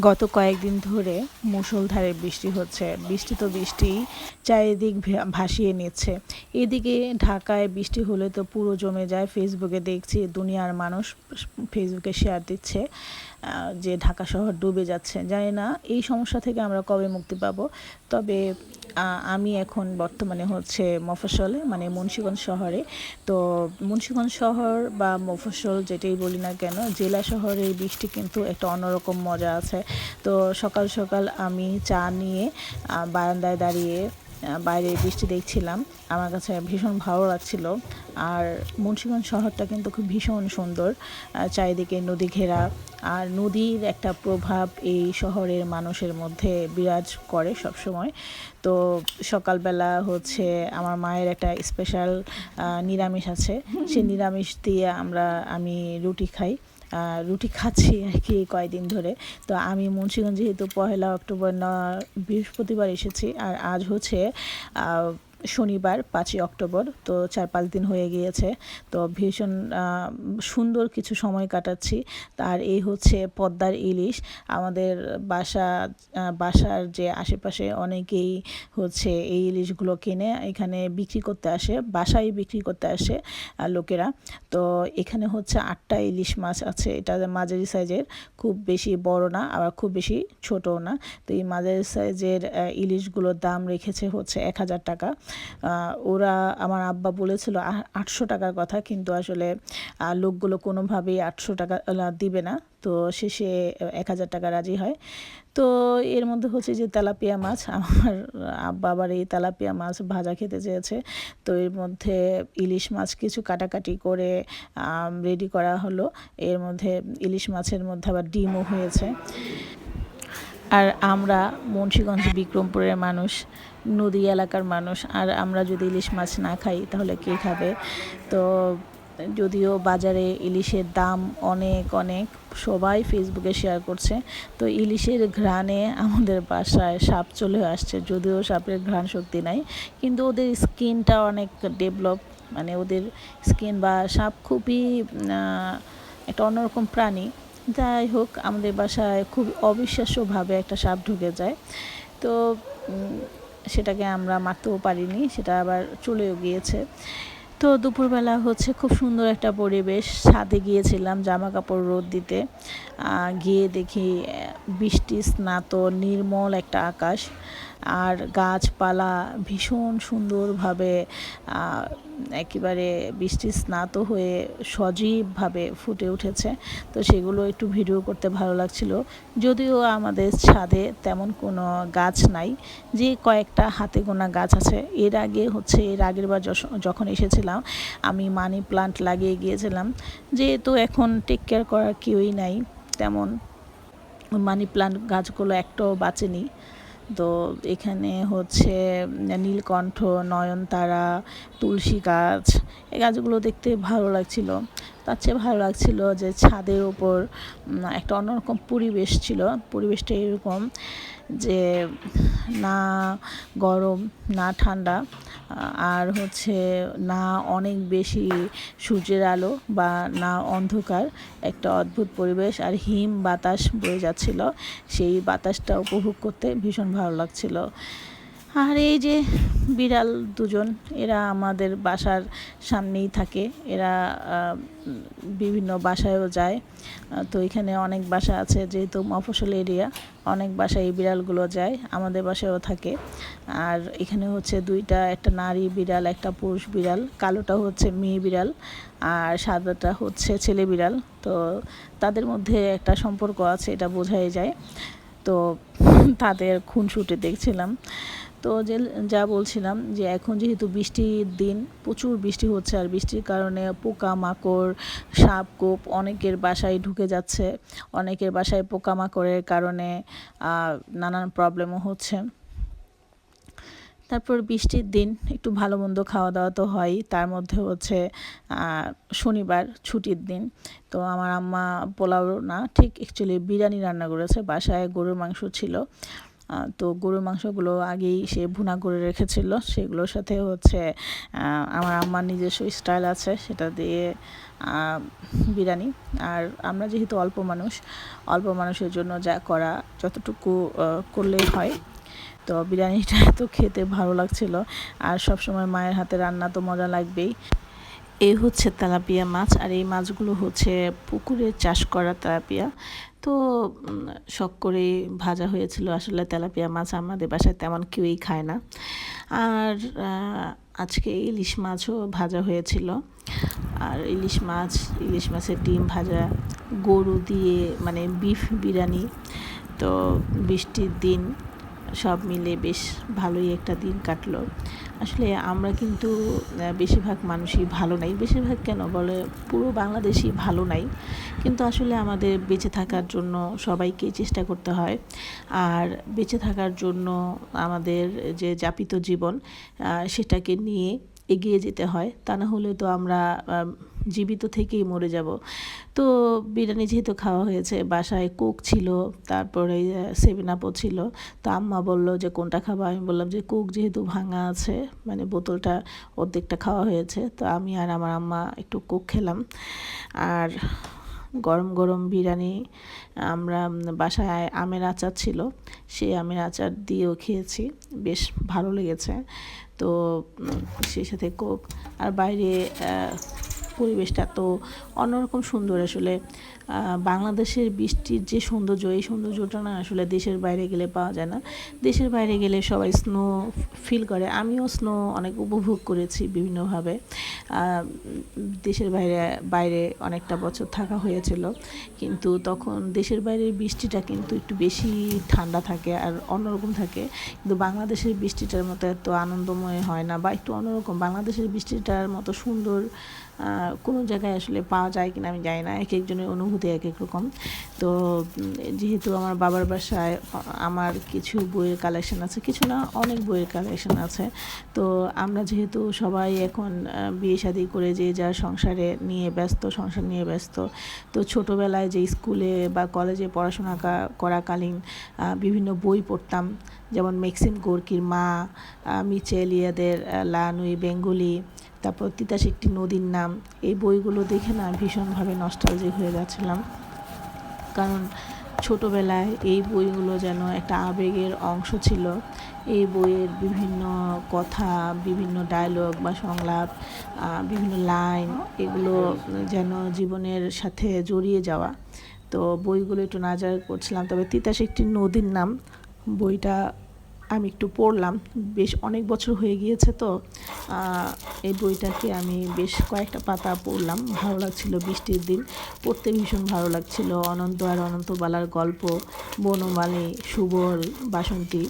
গত কয়েকদিন ধরে মুষলধারে বৃষ্টি হচ্ছে। বৃষ্টি তো বৃষ্টি, চারিদিক ভাসিয়ে নিচ্ছে। এদিকে ঢাকায় বৃষ্টি হলে তো পুরো জমে যায়। ফেসবুকে দেখছি দুনিয়ার মানুষ ফেসবুকে শেয়ার দিচ্ছে। যে ঢাকা শহর ডুবে যাচ্ছে, জানি না, এই সমস্যা থেকে আমরা কবে মুক্তি পাব। তবে আমি এখন বর্তমানে হচ্ছে মফস্বলে মানে মুন্সিগঞ্জ শহরে। তো মুন্সিগঞ্জ শহর বা মফস্বল যেটাই বলি না কেন, জেলা শহরের বৃষ্টি কিন্তু একটা অন্যরকম মজা আছে। তো সকাল সকাল আমি চা নিয়ে বারান্দায় দাঁড়িয়ে বাইরে বৃষ্টি দেখছিলাম। আমার কাছে ভীষণ ভালো লাগছিল। আর মুন্সিগঞ্জ শহরটা কিন্তু খুব ভীষণ সুন্দর। চারিদিকে নদী ঘেরা। আর নদীর একটা প্রভাব এই শহরের মানুষের মধ্যে বিরাজ করে সব সময় তো সকালবেলা হচ্ছে আমার মায়ের একটা স্পেশাল নিরামিষ আছে। সেই নিরামিষ দিয়ে আমরা, আমি রুটি খাই। রুটি খাচ্ছি আর কি কয়েকদিন ধরে। তো আমি মুন্সিগঞ্জ যেহেতু পহেলা অক্টোবর বৃহস্পতিবার এসেছি আর আজ হচ্ছে শনিবার, পাঁচই অক্টোবর, তো চার পাঁচ দিন হয়ে গিয়েছে। তো ভীষণ সুন্দর কিছু সময় কাটাচ্ছি। তার এই হচ্ছে পদ্মার ইলিশ। আমাদের বাসা বাসার যে আশেপাশে অনেকেই হচ্ছে এই ইলিশগুলো কিনে এখানে বিক্রি করতে আসে, বাসায় বিক্রি করতে আসে লোকেরা। তো এখানে হচ্ছে আটটা ইলিশ মাছ আছে। এটা মাঝারি সাইজের, খুব বেশি বড় না, আবার খুব বেশি ছোটও না। তো এই মাঝারি সাইজের ইলিশগুলোর দাম রেখেছে হচ্ছে এক হাজার টাকা। ওরা আমার আব্বা বলেছিল আটশো টাকার কথা। কিন্তু আসলে লোকগুলো কোনোভাবেই আটশো টাকা দিবে না। তো শেষে এক হাজার টাকা রাজি হয়। তো এর মধ্যে হচ্ছে যে তেলাপিয়া মাছ, আমার আব্বা আবার এই তেলাপিয়া মাছ ভাজা খেতে চেয়েছে। তো এর মধ্যে ইলিশ মাছ কিছু কাটাকাটি করে রেডি করা হলো। এর মধ্যে ইলিশ মাছের মধ্যে আবার ডিমও হয়েছে। আর আমরা মুন্সীগঞ্জ, বিক্রমপুরের মানুষ, নদী এলাকার মানুষ, আর আমরা যদি ইলিশ মাছ না খাই, তাহলে কে খাবে? তো যদিও বাজারে ইলিশের দাম অনেক অনেক, সবাই ফেসবুকে শেয়ার করছে। তো ইলিশের ঘ্রাণে আমাদের বাসায় সাপ চলে আসছে, যদিও সাপের ঘ্রাণ শক্তি নাই, কিন্তু ওদের স্কিনটা অনেক ডেভেলপ মানে ওদের স্কিন বা সাপ খুবই একটা অন্যরকম প্রাণী। যাই হোক, আমাদের বাসায় খুব অবিশ্বাস্যভাবে একটা সাপ ঢুকে যায়। তো সেটাকে আমরা মারতেও পারিনি, সেটা আবার চলেও গিয়েছে। তো দুপুরবেলা হচ্ছে খুব সুন্দর একটা পরিবেশ। ছাদে গিয়েছিলাম জামা কাপড় রোদ দিতে। গিয়ে দেখি বৃষ্টি স্নাত, নির্মল একটা আকাশ। আর গাছপালা ভীষণ সুন্দরভাবে একেবারে বৃষ্টি স্নাত হয়ে সজীবভাবে ফুটে উঠেছে। তো সেগুলো একটু ভিডিও করতে ভালো লাগছিল। যদিও আমাদের ছাদে তেমন কোনো গাছ নাই, যে কয়েকটা হাতে গোনা গাছ আছে। এর আগে হচ্ছে, এর আগের বার যখন এসেছিলাম, আমি মানি প্লান্ট লাগিয়ে গিয়েছিলাম। যেহেতু এখন টেক কেয়ার করার কেউই নাই, তেমন মানি প্লান্ট গাছগুলো একটাও বাঁচেনি। তো এখানে হচ্ছে নীলকণ্ঠ নয়নতারা তুলসী গাছ এই গাছগুলো দেখতে ভালো লাগছিল। তার চেয়ে ভালো লাগছিল যে ছাদের ওপর একটা অন্যরকম পরিবেশ ছিল। পরিবেশটা এরকম যে না গরম, না ঠান্ডা আর হচ্ছে না অনেক বেশি সূর্যের আলো বা না অন্ধকার। একটা অদ্ভুত পরিবেশ আর হিম বাতাস বয়ে যাচ্ছিল। সেই বাতাসটা উপভোগ করতে ভীষণ ভালো লাগছিল। আর এই যে বিড়াল দুজন, এরা আমাদের বাসার সামনেই থাকে। এরা বিভিন্ন বাসায়ও যায়। তো এখানে অনেক বাসা আছে যেহেতু মফস্বল এরিয়া, অনেক বাসায় এই বিড়ালগুলো যায়, আমাদের বাসায়ও থাকে। আর এখানে হচ্ছে দুইটা, একটা নারী বিড়াল, একটা পুরুষ বিড়াল, কালোটা হচ্ছে মেয়ে বিড়াল, আর সাদাটা হচ্ছে ছেলে বিড়াল। তো তাদের মধ্যে একটা সম্পর্ক আছে, এটা বোঝাই যায়। তো তাদের খুনসুটি দেখছিলাম। তো যে যা বলছিলাম যে এখন যেহেতু বৃষ্টির দিন, প্রচুর বৃষ্টি হচ্ছে আর বৃষ্টির কারণে পোকা মাকড় সাপ কোপ অনেকের বাসায় ঢুকে যাচ্ছে। অনেকের বাসায় পোকামাকড়ের কারণে নানান প্রবলেমও হচ্ছে। তারপর বৃষ্টির দিন, একটু ভালো মন্দ খাওয়া দাওয়া তো হয়ই তার মধ্যে হচ্ছে শনিবার ছুটির দিন। তো আমার আম্মা পোলাও না, ঠিক অ্যাকচুয়ালি বিরিয়ানি রান্না করেছে। বাসায় গরুর মাংস ছিল। তো গরুর মাংসগুলো আগেই সে ভুনা করে রেখেছিল। সেগুলোর সাথে হচ্ছে আমার আম্মার নিজস্ব স্টাইল আছে, সেটা দিয়ে বিরিয়ানি। আর আমরা যেহেতু অল্প মানুষ, অল্প মানুষের জন্য যা করা যতটুকু করলেই হয়। তো বিরিয়ানিটা তো খেতে ভালো লাগছিল। আর সব সময় মায়ের হাতে রান্না তো মজা লাগবেই। এই হচ্ছে তেলাপিয়া মাছ আর এই মাছগুলো হচ্ছে পুকুরে চাষ করা তেলাপিয়া। তো শখ করে ভাজা হয়েছিল। আসলে তেলাপিয়া মাছ আমাদের বাসায় তেমন কেউই খায় না। আর আজকে ইলিশ মাছও ভাজা হয়েছিল। আর ইলিশ মাছ, ইলিশ মাছের ডিম ভাজা, গরু দিয়ে মানে বিফ বিরিয়ানি, তো বৃষ্টির দিন সব মিলে বেশ ভালোই একটা দিন কাটলো। আসলে আমরা কিন্তু বেশিরভাগ মানুষই ভালো নাই। বেশিরভাগ কেন বলে? পুরো বাংলাদেশই ভালো নাই। কিন্তু আসলে আমাদের বেঁচে থাকার জন্য সবাইকে চেষ্টা করতে হয়। আর বেঁচে থাকার জন্য আমাদের যে যাপিত জীবন সেটাকে নিয়ে এগিয়ে যেতে হয়। তা না হলে তো আমরা জীবিত থেকেই মরে যাব। তো বিরিয়ানি যেহেতু খাওয়া হয়েছে, বাসায় কোক ছিল, তারপরে সেভেন আপও ছিল, তো আম্মা বলল যে, কোনটা খাবা? আমি বললাম যে কোক যেহেতু ভাঙা আছে মানে বোতলটা অর্ধেকটা খাওয়া হয়েছে, তো আমি আর আমার আম্মা একটু কোক খেলাম। আর গরম গরম বিরিয়ানি, আমরা বাসায় আমের আচার ছিল, সেই আমের আচার দিয়েও খেয়েছি, বেশ ভালো লেগেছে। তো সেই সাথে কোক আর বাইরে পরিবেশটা তো অন্যরকম সুন্দর আসলে। বাংলাদেশের বৃষ্টির যে সৌন্দর্য, এই সৌন্দর্যটা না আসলে দেশের বাইরে গেলে পাওয়া যায় না। দেশের বাইরে গেলে সবাই স্নো ফিল করে। আমিও স্নো অনেক উপভোগ করেছি বিভিন্নভাবে। দেশের বাইরে বাইরে অনেকটা বছর থাকা হয়েছিল। কিন্তু তখন দেশের বাইরের বৃষ্টিটা কিন্তু একটু বেশি ঠান্ডা থাকে আর অন্যরকম থাকে। কিন্তু বাংলাদেশের বৃষ্টিটার মতো এত আনন্দময় হয় না বা একটু অন্যরকম। বাংলাদেশের বৃষ্টিটার মতো সুন্দর কোনো জায়গায় আসলে পাওয়া যায় কিনা আমি জানি না। এক একজনের অনুভূতি এক এক রকম। তো যেহেতু আমার বাবার বাসায় আমার কিছু বইয়ের কালেকশন আছে কিছু না অনেক বইয়ের কালেকশন আছে। তো আমরা যেহেতু সবাই এখন বিয়ে শাদি করে যে যার সংসারে নিয়ে ব্যস্ত সংসার নিয়ে ব্যস্ত তো ছোটোবেলায় যে স্কুলে বা কলেজে পড়াশোনা করাকালীন বিভিন্ন বই পড়তাম যেমন মেক্সিম গোর্কির মা আহ, মিচেল ইয়াদের লানুই বেঙ্গলি তারপর তিতাস একটি নদীর নাম। এই বইগুলো দেখে না ভীষণভাবে নস্টালজিক হয়ে যাচ্ছিলাম। কারণ ছোটোবেলায় এই বইগুলো যেন একটা আবেগের অংশ ছিল। এই বইয়ের বিভিন্ন কথা, বিভিন্ন ডায়লগ বা সংলাপ বিভিন্ন লাইন এগুলো যেন জীবনের সাথে জড়িয়ে যাওয়া। তো বইগুলো একটু নাজার করছিলাম, তবে তিতাস একটি নদীর নাম। বইটা আমি একটু পড়লাম। বেশ অনেক বছর হয়ে গিয়েছে তো। এই বইটাকে আমি বেশ কয়েকটা পাতা পড়লাম। ভালো লাগছিল বৃষ্টির দিন। পড়তে ভীষণ ভালো লাগছিল। অনন্ত আর অনন্তবালার গল্প, বনমালী, সুবল, বাসন্তী।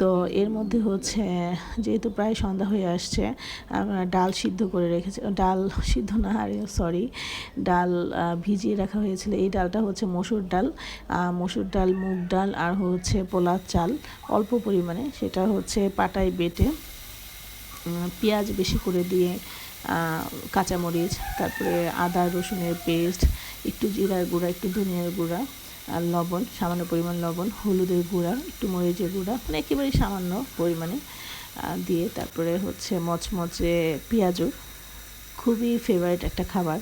তো এর মধ্যে হচ্ছে যেহেতু প্রায় সন্ধ্যা হয়ে আসছে ডাল সিদ্ধ করে রেখেছি, ডাল সিদ্ধ না, আরে সরি ডাল ভিজিয়ে রাখা হয়েছিল। এই ডালটা হচ্ছে মসুর ডাল মসুর ডাল, মুগ ডাল আর হচ্ছে পোলার চাল। অল্প পরিমাণে, সেটা হচ্ছে পাটায় বেটে পেঁয়াজ বেশি করে দিয়ে কাঁচামরিচ, তারপরে আদা রসুনের পেস্ট, একটু জিরার গুঁড়া, একটু ধনিয়ার গুঁড়া আর লবণ, সামান্য পরিমাণ লবণ, হলুদের গুঁড়া, একটু মরিচের গুঁড়া মানে একেবারেই সামান্য পরিমাণে দিয়ে তারপরে হচ্ছে মচমচে পেঁয়াজও। খুবই ফেভারিট একটা খাবার।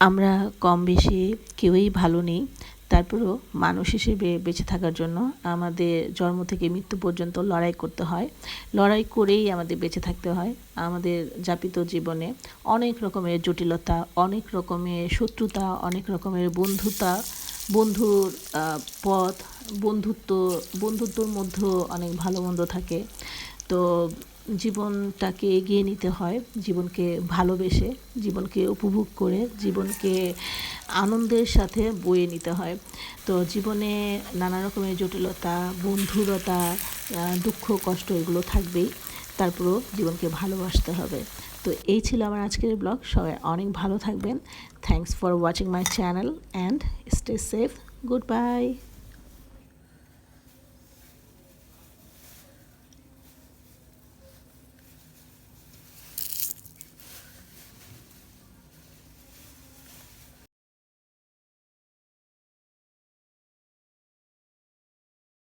আমরা কম বেশি কেউই ভালো নেই। তারপরেও মানুষ হিসেবে বেঁচে থাকার জন্য আমাদের জন্ম থেকে মৃত্যু পর্যন্ত লড়াই করতে হয়। লড়াই করেই আমাদের বেঁচে থাকতে হয়। আমাদের যাপিত জীবনে অনেক রকমের জটিলতা, অনেক রকমের শত্রুতা, অনেক রকমের বন্ধুতা, বন্ধুর পথ, বন্ধুত্ব, বন্ধুত্বর মধ্যেও অনেক ভালো মন্দ থাকে। তো জীবনটাকে এগিয়ে নিতে হয়, জীবনকে ভালোবেসে, জীবনকে উপভোগ করে, জীবনকে আনন্দের সাথে বয়ে নিতে হয়। তো জীবনে নানা রকমের জটিলতা, বন্ধুরতা দুঃখ, কষ্ট এগুলো থাকবেই। তারপরেও জীবনকে ভালোবাসতে হবে। তো এই ছিল আমার আজকের ব্লগ। সবাই অনেক ভালো থাকবেন। Thanks for watching my channel and stay safe goodbye